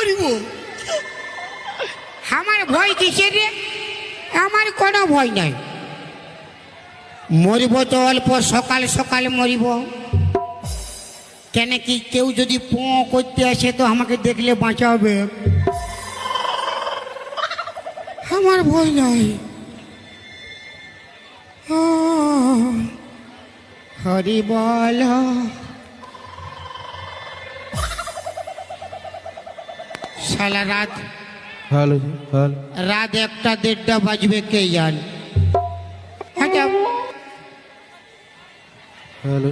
মরবো আমার ভয় কিসের রে? আমার কোনো ভয় নাই। মরিব তো অল্প, সকাল সকাল মরিব। কেন কি কেউ যদি পো করতে আসে তো আমাকে দেখলে বাঁচাবে। আমার ভয় নাই। হরি বল। সারা রাত হ্যালো হ্যালো রাত একটা দেড়টা বাজবে কে জান আচ্ছা হ্যালো